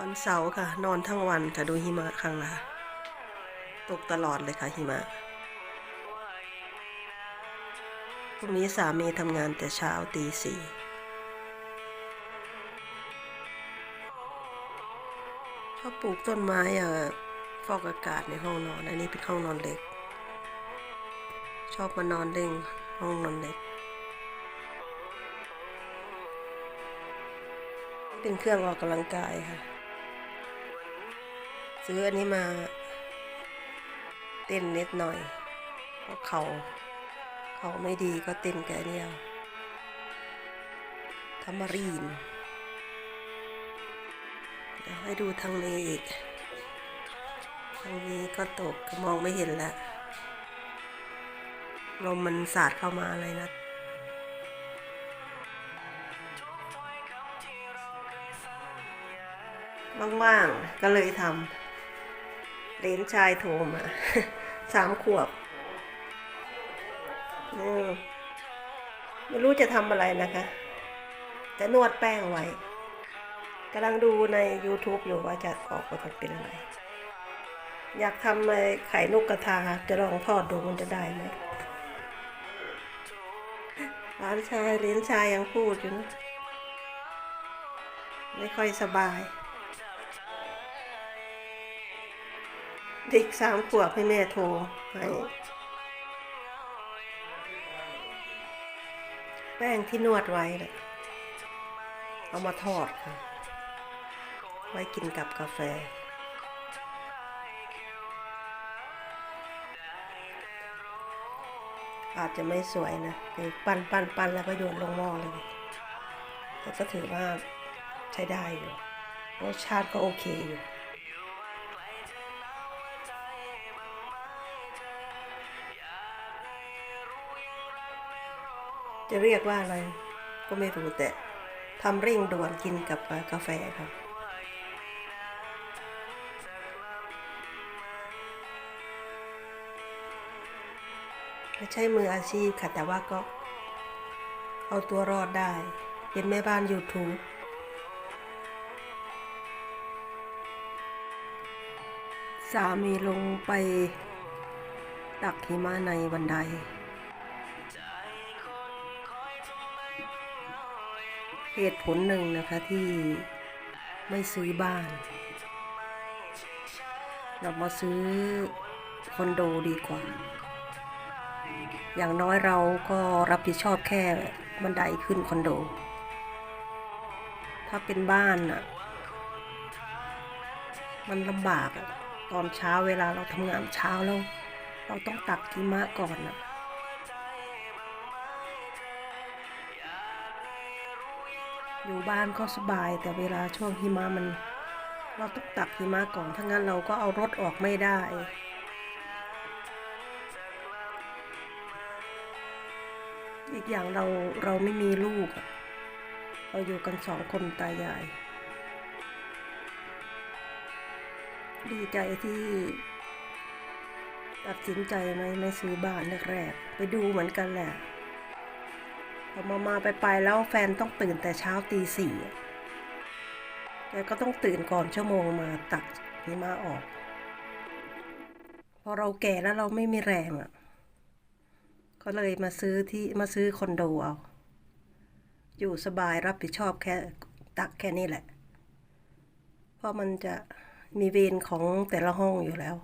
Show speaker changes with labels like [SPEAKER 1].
[SPEAKER 1] วันเสาร์ค่ะ นอนทั้งวันค่ะดูหิมะข้างล่างตกตลอดเลยค่ะหิมะพรุ่งนี้สามีทำงานแต่เช้าตีสี่ชอบปลูกต้นไม้อะฟอกอากาศในห้องนอน อันนี้เป็นห้องนอนเล็ก ชอบมานอนเล่นห้องนอนเล็ก เป็นเครื่องออกกำลังกายค่ะ ซื้ออันนี้มา เต้นนิดหน่อยเพราะเขาเขาไม่ดีก็เต้นแกเนี่ยทามารีนเดี๋ยวให้ดูทางนี้อีก ทางนี้ก็ตกก็มองไม่เห็นแล้วลมมันสาดเข้ามาเลยนะว่างๆ ก็เลยทำ เลนชายโทรมาสามขวบไม่รู้จะทำอะไรนะคะจะนวดแป้งไว้กำลังดูใน YouTube อยู่ว่าจะออกมาเป็นอะไร อยากทำไอ้ไข่นกกระทาจะลองทอดดูมันจะได้ไหมร้านชายเลนชายยังพูดอยู่นะไม่ค่อยสบาย เด็กสามขวบให้แม่โทรให้แป้งที่นวดไว้นะเอามาทอดค่ะ ไว้กินกับกาแฟ อาจจะไม่สวยนะคือปั้นปั้นปั้นแล้วก็โยนลงหม้อเลยแต่ก็ถือว่าใช้ได้อยู่ รสชาติก็โอเคอยู่ จะเรียกว่าอะไร ก็ไม่รู้แต่ทำเร่งด่วนกินกับกาแฟครับไม่ใช่มืออาชีพค่ะ แต่ว่าก็ เอาตัวรอดได้ เป็นแม่บ้าน YouTube สามีลงไป ตักหิมะในบันได เหตุผลหนึ่งนะคะที่ไม่ซื้อบ้าน เรามาซื้อคอนโดดีกว่า อย่างน้อยเราก็รับผิดชอบแค่บันไดขึ้นคอนโด ถ้าเป็นบ้านอะ มันลำบากอะตอนเช้าเวลาเราทำงานเช้าแล้ว เราต้องตักกิมะก่อนอะ อยู่บ้านก็สบาย แต่เวลาช่วงหิมะมัน เราต้องตักหิมะก่อนถ้างั้นเราก็เอารถออกไม่ได้อีกอย่างเราเราไม่มีลูก เราอยู่กันสองคนตายาย ดีใจที่ตัดสินใจไม่ไม่ซื้อบ้านแรกๆไปดูเหมือนกันแหละ พอมามาไปไปแล้วแฟนต้องตื่นแต่เช้าตีสี่แกก็ต้องตื่นก่อนชั่วโมงมาตักหิมะออก พอเราแก่แล้วเราไม่มีแรงอะ ก็เลยมาซื้อที่มาซื้อคอนโดเอา อยู่สบายรับผิดชอบแค่ตักแค่นี้แหละ เพราะมันจะมีเวรของแต่ละห้องอยู่แล้ว